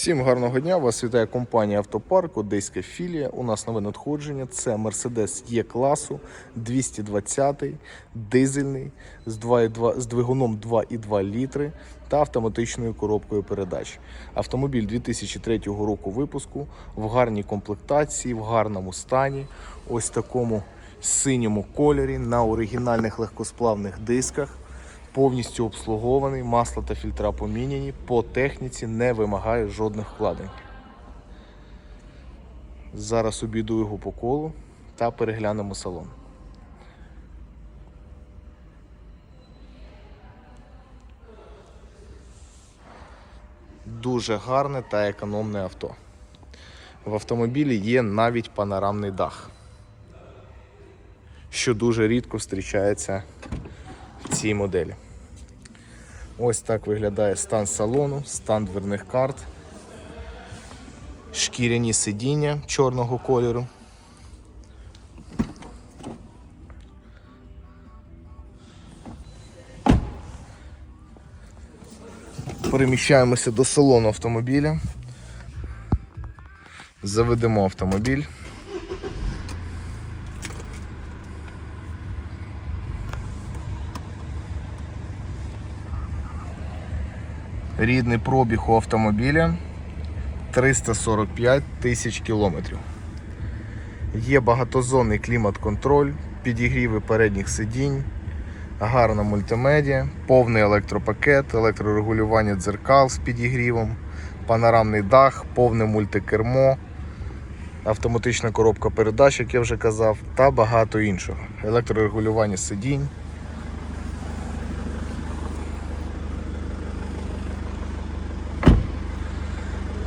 Всім гарного дня! Вас вітає компанія Автопарк, Одеська філія. У нас нове надходження. Це Mercedes Є класу 220 дизельний з 2,2 з двигуном 2,2 літри та автоматичною коробкою передач. Автомобіль 2003 року випуску в гарній комплектації, в гарному стані. Ось такому синьому кольорі на оригінальних легкосплавних дисках повністю обслугований, масло та фільтра поміняні, по техніці не вимагає жодних вкладень. Зараз обійду його по колу та переглянемо салон. Дуже гарне та економне авто. В автомобілі є навіть панорамний дах, що дуже рідко зустрічається цій моделі. Ось так виглядає стан салону, стан дверних карт, шкіряні сидіння чорного кольору. Переміщаємося до салону автомобіля. Заведемо автомобіль. Рідний пробіг у автомобіля 345 тисяч кілометрів. Є багатозонний клімат-контроль, підігріви передніх сидінь, гарна мультимедіа, повний електропакет, електрорегулювання дзеркал з підігрівом, панорамний дах, повне мультикермо, автоматична коробка передач, як я вже казав, та багато іншого. Електрорегулювання сидінь.